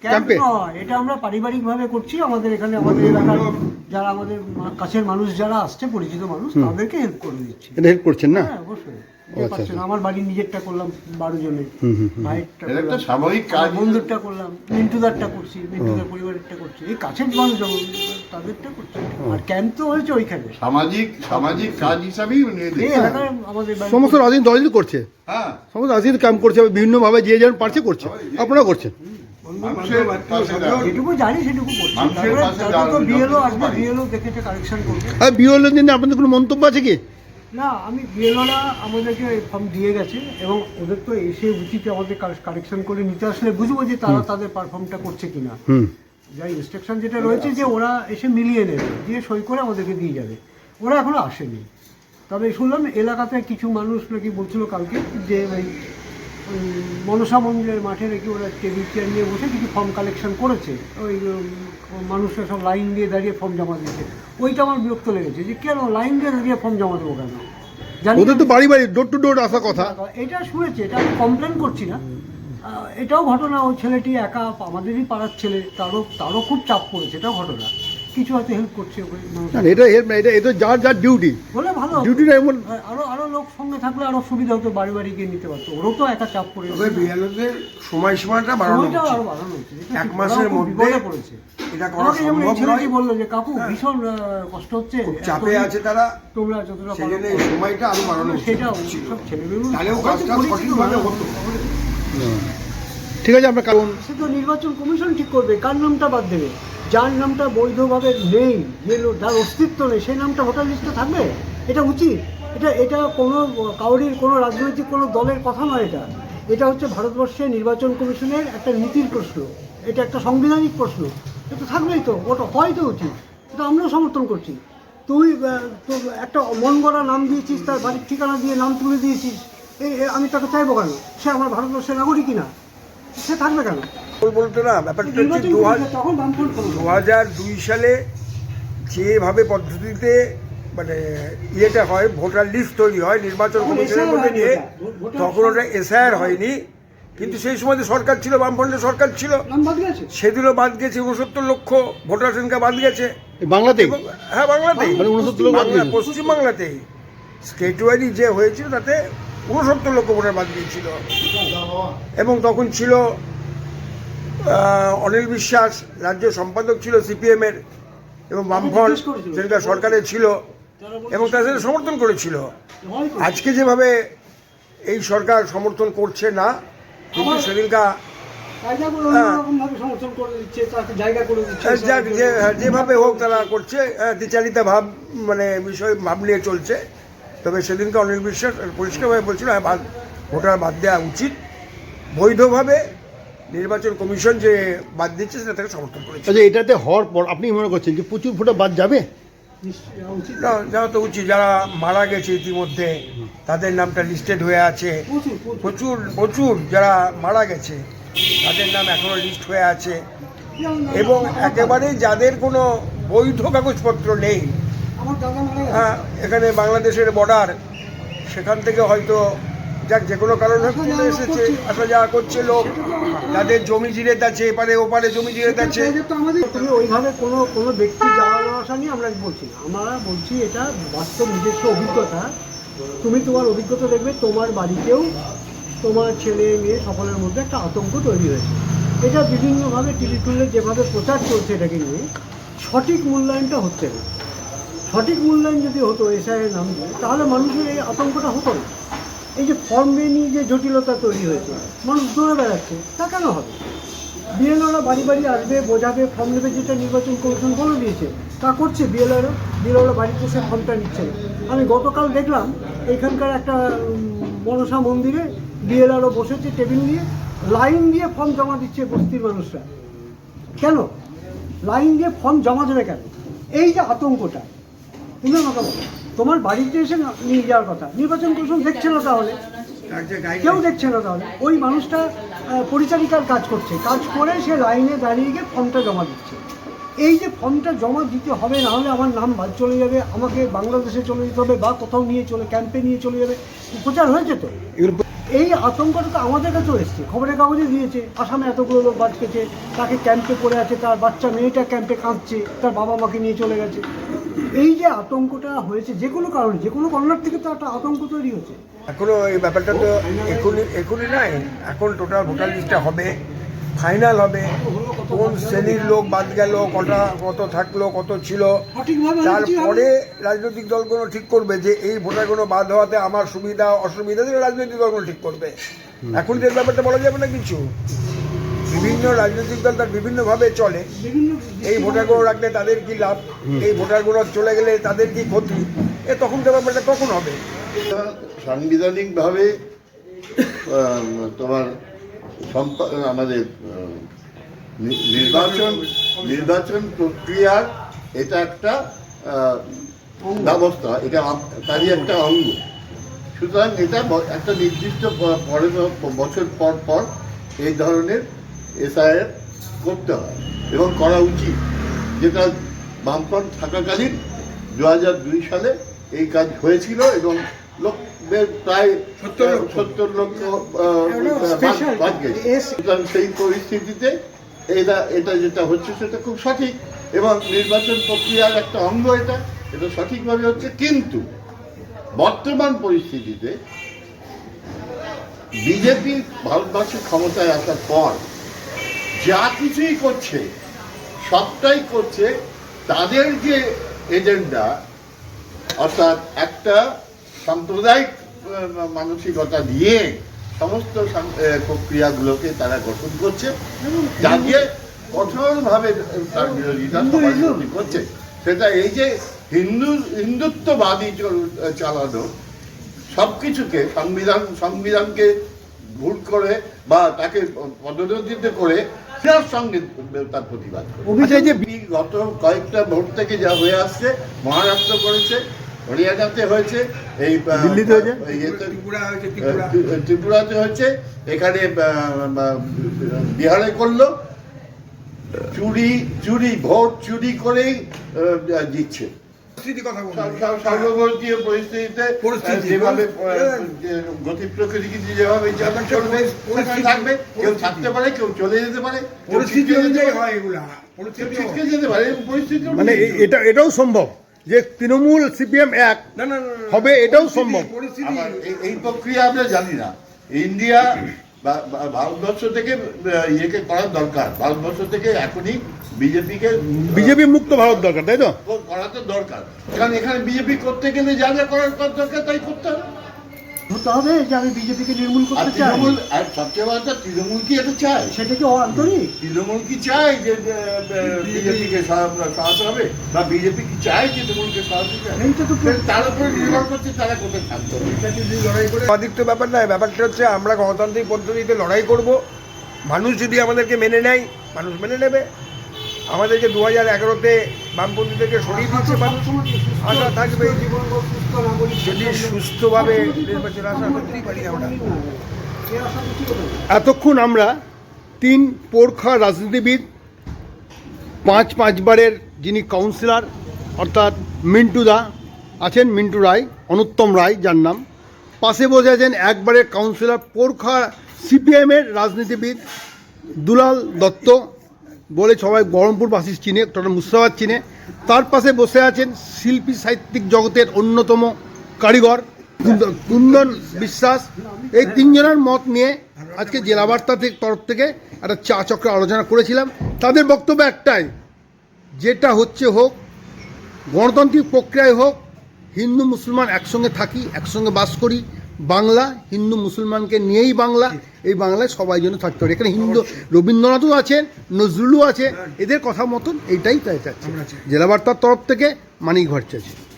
Camp এটা আমরা পারিবারিকভাবে করছি। আমাদের এখানে আমাদের এলাকার যারা আমাদের কাছের মানুষ যারা আসছে পরিচিত মানুষ তাদেরকে হেল্প করে দিচ্ছি। এটা হেল্প করছেন না? হ্যাঁ অবশ্যই। আচ্ছা, না, আমার বাড়ির নিজেরটা করলাম বারো জনের। হুম, হুম, হুম। ভাইয়েরটা এটা একটা করলাম, স্বাভাবিক কাজ। বন্ধুরটা করলাম। মিন্টুদারটা করছি। মিন্টুদার পরিবারেরটা করছি। এই কাছের মানুষ তাদেরটা করছি। আর ক্যাম্প তো হয়েছে ওইখানে। সামাজিক সামাজিক কাজ হিসাবেই আমাদের সমস্ত রাজনীতি দলই করছে। হ্যাঁ। সমস্ত রাজনীতি ক্যাম্প করছে। বিভিন্নভাবে যে যেমন পারছে করছে। আপনারা করছেন। মানুষের পাশে। যেটুকু জানি সেটুকু বিএলও আসবে করবে। আর দিনে আপনাদের কোনো মন্তব্য আছে কি? না আমি বিএলওরা আমাদেরকে ফর্ম দিয়ে গেছে এবং ওদের তো এসে উচিত আমাদের কারেকশন করে নিতে আসলে বুঝব যে তারা তাদের পারফর্মটা করছে কিনা। যা ইনস্ট্রাকশন যেটা রয়েছে যে ওরা এসে মিলিয়ে নেবে দিয়ে সই করে আমাদেরকে দিয়ে যাবে। ওরা এখনও আসেনি। তবে শুনলাম এলাকাতে কিছু মানুষ নাকি বলছিল কালকে যে ওই মনসা মন্দিরের মাঠে নাকি ওরা টেবিল চেয়ার নিয়ে বসে কিছু ফর্ম কালেকশন করেছে। ওই মানুষরা সব লাইন দিয়ে দাঁড়িয়ে ফর্ম জমা দিয়েছে। ওইটা আমার বিরক্ত লেগেছে যে কেন লাইন দিয়ে দাঁড়িয়ে ফর্ম জমা দেবো কেন ওদের তো বাড়ি বাড়ি ডোর টু ডোর আসা কথা। এটা শুনেছি এটা আমি কমপ্লেন করছি না। এটাও ঘটনা ওই ছেলেটি একা আমাদেরই পাড়ার ছেলে তারও তারও খুব চাপ পড়েছে এটাও ঘটনা। কিছু হয়তো হেল্প করছে ওকে মানুষ। না, এটা এটা এটা যার যার ডিউটি বলে ভালো। ডিউটিটা এমন আর- আরও সঙ্গে থাকলে আরও সুবিধা হতো বাড়ি বাড়ি গিয়ে নিতে পারতো। ওরও তো একা চাপ পড়ে তবে সময়সীমাটা বাড়ানো সময়টাও উচিত। আরও বাড়ানো উচিত। এক ঠিক, মাসের মধ্যে পড়েছে। এটা করা সম্ভব নয়। বলল যে কাকু ভীষণ কষ্ট হচ্ছে। চাপে আছে তারা। তোমরা যতটা পারো সময়টা আরও বাড়ানো ছিল। সব ছেলেমেয়ে তাহলেও কাজটা সঠিকভাবে হতো। ঠিক আছে আমরা কারণ সে তো নির্বাচন কমিশন ঠিক করবে কার নামটা বাদ দেবে? যার নামটা বৈধভাবে নেই যে যার অস্তিত্ব নেই সেই নামটা ভোটার লিস্টে থাকবে? এটা উচিত? এটা এটা কোনো কাউরির কোনো রাজনৈতিক কোনো দলের কথা নয় এটা। এটা হচ্ছে ভারতবর্ষের নির্বাচন কমিশনের একটা নীতির প্রশ্ন। এটা একটা সাংবিধানিক প্রশ্ন। এটা থাকবেই তো ওটা হয় তো উচিত। এটা আমরাও সমর্থন করছি। তুই তো একটা মন গড়া নাম দিয়েছিস তার বাড়ির ঠিকানা দিয়ে নাম তুলে দিয়েছিস আমি তাকে চাইব কেন? সে আমার ভারতবর্ষের নাগরিকই না সে থাকবে কেন? বল- বলতো না ব্যাপারটা হচ্ছে দু হাজার দুই সালে যেভাবে পদ্ধতিতে মানে ইয়েটা হয় ভোটার লিস্ট তৈরি হয় নির্বাচন কমিশনের মধ্যে নিয়ে তখন ওটা এসআইআর হয়নি। কিন্তু সেই সময় তো সরকার ছিল বামফ্রন্টের সরকার ছিল। নাম বাদ গেছে। সেদিনও বাদ গেছে উনসত্তর লক্ষ ভোটার সংখ্যা বাদ গেছে। বাংলাতেই? হ্যাঁ বাংলাতেই। মানে 69 লক্ষ বাদ বাংলা গেছে। পশ্চিমবাংলাতেই। স্টেট ওয়াইজ যে হয়েছিল তাতে উনসত্তর লক্ষ ভোটার বাদ গিয়েছিল। এবং তখন ছিল অনিল বিশ্বাস রাজ্য সম্পাদক ছিল সিপিএম এর এবং বামফ্রন্ট জিজ্ঞেস করেছিল। সেদিনকার সরকারে ছিল। এবং তার সাথে সমর্থন করেছিল। আজকে যেভাবে এই সরকার সমর্থন করছে না কিন্তু সেদিনকার হ্যাঁ। অন্যরকমভাবে সমর্থন করে দিচ্ছে তাকে জায়গা করে দিচ্ছে। যাক যে যেভাবে হোক তারা করছে দ্বিচারিতা ভাব মানে বিষয় ভাব নিয়ে চলছে। তবে সেদিনকে অনিল বিশ্বাস পরিষ্কারভাবে বলছিল হ্যাঁ বাদ ভোটার বাদ দেওয়া উচিত। বৈধভাবে নির্বাচন কমিশন যে বাদ দিচ্ছে সেটা তাকে সমর্থন করেছে। আচ্ছা এটাতে হওয়ার পর আপনি মনে করছেন যে প্রচুর ভোটার বাদ যাবে? যাওয়া তো উচিত যারা মারা গেছে ইতিমধ্যে তাদের নামটা লিস্টেড হয়ে আছে। প্রচুর প্রচুর। যারা মারা গেছে তাদের নাম এখনও লিস্ট হয়ে আছে। এবং একেবারে যাদের কোনো বৈধ কাগজপত্র নেই হ্যাঁ এখানে বাংলাদেশের বর্ডার সেখান থেকে হয়তো যাক যে কোনো কারণে চলে এসেছে। আসা যাওয়া করছে লোক তাদের জমি জিরেত আছে এপারে ওপারে জমি জিরেত আছে তুমি ওইভাবে কোনো কোনো ব্যক্তি যাওয়া না আসা নিয়ে আমরা বলছি না। আমরা বলছি এটা বাস্তব নিজস্ব অভিজ্ঞতা। তুমি তোমার অভিজ্ঞতা দেখবে তোমার বাড়িতেও তোমার ছেলে মেয়ে সকলের মধ্যে একটা আতঙ্ক তৈরি হয়েছে। এটা বিভিন্নভাবে টিভি খুললে যেভাবে প্রচার চলছে এটাকে নিয়ে সঠিক মূল্যায়নটা হচ্ছে না। সঠিক মূল্যায়ন যদি হতো এসআইয়ের নাম দিয়ে তাহলে মানুষের এই আতঙ্কটা হতো না। এই যে ফর্মে নিয়ে যে জটিলতা তৈরি হয়েছে, মানুষ দৌড়ে বেড়াচ্ছে, তা কেন হবে? বিএলওরা বাড়ি বাড়ি আসবে, বোঝাবে ফর্ম নেবে, যেটা নির্বাচন কমিশন বলে দিয়েছে, তা করছে বিএলওরা বিএলওরা বাড়িতে এসে ফর্মটা নিচ্ছে। আমি গতকাল দেখলাম, এখানকার একটা মনসা মন্দিরে বিএলআরও বসেছে টেবিল নিয়ে, লাইন দিয়ে ফর্ম জমা দিচ্ছে বস্তির মানুষরা। কেন? লাইন দিয়ে ফর্ম জমা দেবে কেন? এই যে আতঙ্কটা। তুমি কথা বলো। তোমার বাড়িতে এসে না- নিয়ে যাওয়ার কথা। নির্বাচন কমিশন দেখছে না তাহলে কেউ দেখছে না তাহলে। ওই মানুষটা পরিচারিকার কাজ করছে। কাজ করে সে লাইনে দাঁড়িয়ে গিয়ে ফর্মটা জমা দিচ্ছে। এই যে ফর্মটা জমা দিতে হবে না হলে আমার নাম বাদ চলে যাবে আমাকে বাংলাদেশে চলে যেতে হবে বা কোথাও নিয়ে চলে ক্যাম্পে নিয়ে চলে যাবে। প্রচার হয়েছে তো? এই আতঙ্কটা তো আমাদের কাছেও এসছে। খবরের কাগজে দিয়েছে আসামে এতগুলো লোক বাদ গেছে তাকে ক্যাম্পে পড়ে আছে তার বাচ্চা মেয়েটা ক্যাম্পে কাঁদছে তার বাবা মাকে নিয়ে চলে গেছে। এই যে আতঙ্কটা হয়েছে যে কোনো কারণে যে কোনো কর্নার থেকে তো একটা আতঙ্ক তৈরি হচ্ছে এখনও এই ব্যাপারটা তো এখনই এখনই নাই। এখন টোটাল ভোটার লিস্টটা হবে ফাইনাল হবে। কোন শ্রেণির লোক বাদ গেল কটা কত থাকল কত ছিল। তারপরে রাজনৈতিক দলগুলো ঠিক করবে যে এই ভোটারগুলো বাদ হওয়াতে আমার সুবিধা অসুবিধা রাজনৈতিক দলগুলো ঠিক করবে। এখন যে ব্যাপারটা বলা যাবে না কিছু? বিভিন্ন রাজনৈতিক দল তার বিভিন্নভাবে চলে। এই ভোটারগুলো রাখলে তাদের কি লাভ? এই ভোটারগুলো চলে গেলে তাদের কি ক্ষতি? এ তখন তো ব্যাপারটা কখন হবে? সাংবিধানিকভাবে তোমার সম্পা- আমাদের নির্বাচন নির্বাচন প্রক্রিয়ার এটা একটা ব্যবস্থা এটা তারই একটা অঙ্গ। সুতরাং এটা একটা নির্দিষ্ট বছর পর পর এই ধরনের এসআইআর করতে হয় এবং করা উচিত। যেটা বামফ্রন্ট থাকাকালীন দু হাজার দুই সালে এই কাজ হয়েছিল এবং লোকদের প্রায় সত্তর লক্ষ। সত্তর লক্ষ বাদ- গেছে। সুতরাং সেই পরিস্থিতিতে এটা এটা যেটা হচ্ছে সেটা খুব সঠিক এবং নির্বাচন প্রক্রিয়ার একটা অঙ্গ এটা এটা সঠিকভাবে হচ্ছে। কিন্তু বর্তমান পরিস্থিতিতে বিজেপি ভারতবর্ষের ক্ষমতায় আসার পর যা কিছুই করছে সবটাই করছে তাদের যে এজেন্ডা অর্থাৎ একটা সাম্প্রদায়িক মানসিকতা দিয়ে সমস্ত প্রক্রিয়াগুলোকে তারা গঠন করছে যাকে কঠোরভাবে তার বিরোধিতা করছে। সেটা এই যে হিন্দু হিন্দুত্ববাদী চালানো সব কিছুকে সংবিধান সংবিধানকে ভুল করে বা তাকে পদোন্নতিত করে তার সঙ্গে তার প্রতিবাদ করে। অভিযোগ আচ্ছা, যে গত কয়েকটা ভোট থেকে যা হয়ে আসছে মহারাষ্ট্র করেছে হরিয়ানাতে হয়েছে এই দিল্লিতে হয়েছে? ত্রিপুরাতে হয়েছে এখানে বিহারে করল চুরি চুরি ভোট চুরি করেই আহ, জিতছে। সর্বভারতীয় পরিস্থিতিতে পরিস্থিতি। যেভাবে গতি প্রকৃতি যেভাবে সেখানে থাকবে কেউ থাকতে পারে কেউ চলে যেতে পারে পরিস্থিতি অনুযায়ী হয় এগুলা পরিস্থিতি ছিটকে যেতে পারে এরকম পরিস্থিতি মানে এটা এটাও সম্ভব যে তৃণমূল সিপিএম এক। হবে, এটাও সম্ভব। পরিস্থিতি এই- প্রক্রিয়া আমরা জানি না ইন্ডিয়া ভারতবর্ষ থেকে ইয়েকে করার দরকার। ভারতবর্ষ থেকে এখনই বিজেপিকে বিজেপি মুক্ত ভারত দরকার তাই তো? করা তো দরকার। কারণ এখানে বিজেপি করতে গেলে যা যা করার দরকার তাই করতে হবে। হতে হবে যে আমি বিজেপিকে নির্মূল করতে চাই। তৃণমূল আর সবচেয়ে বড় কথা, তৃণমূল কি এটা চায়? সেটা কি আন্তরিক তৃণমূল কি চায় যে বিজেপিকে সহায়তা হবে? বা বিজেপি কি চায় যে তৃণমূলকে সহায়তা চায়? তো তার উপরে নির্ভর করছে তারা কোথায় থাকতে হবে আদিত্য ব্যাপার নয় ব্যাপারটা হচ্ছে আমরা গণতান্ত্রিক পদ্ধতিতে লড়াই করব। মানুষ যদি আমাদেরকে মেনে নেয় মানুষ মেনে নেবে। আমাদেরকে দু হাজার এগারোতে বামপন্থী থেকে সরিয়ে দিচ্ছে মানুষ আশা থাকবে যদি সুস্থভাবে নির্বাচন আশা করতেই পারি আমরা? এতক্ষণ আমরা তিন পোরখা রাজনীতিবিদ, পাঁচ পাঁচবারের যিনি কাউন্সিলর, অর্থাৎ মিন্টু দা আছেন, মিন্টু রায়, অনুত্তম রায় যার নাম পাশে বসে আছেন একবারের কাউন্সিলর, পোরখা সিপিএমের রাজনীতিবিদ দুলাল দত্ত বলে সবাই বহরমপুরবাসী চিনে তথা মুর্শিদাবাদ চিনে। তার পাশে বসে আছেন শিল্পী সাহিত্যিক জগতের অন্যতম কারিগর কুন্দন বিশ্বাস। এই তিনজনের মত নিয়ে আজকে জেলা বার্তা থেকে তরফ থেকে একটা চা চক্র আলোচনা করেছিলাম। তাদের বক্তব্য একটাই, যেটা হচ্ছে হোক, গণতান্ত্রিক প্রক্রিয়ায় হোক, হিন্দু, মুসলমান একসঙ্গে থাকি, একসঙ্গে বাস করি বাংলা হিন্দু মুসলমানকে নিয়েই বাংলা এই বাংলায় সবাই যেন থাকতে পারে। এখানে হিন্দু রবীন্দ্রনাথও আছেন নজরুলও আছে এদের কথা মতন এইটাই তাই চাচ্ছে। জেলা বার্তার তরফ থেকে মানিক ভট্টাচার্য।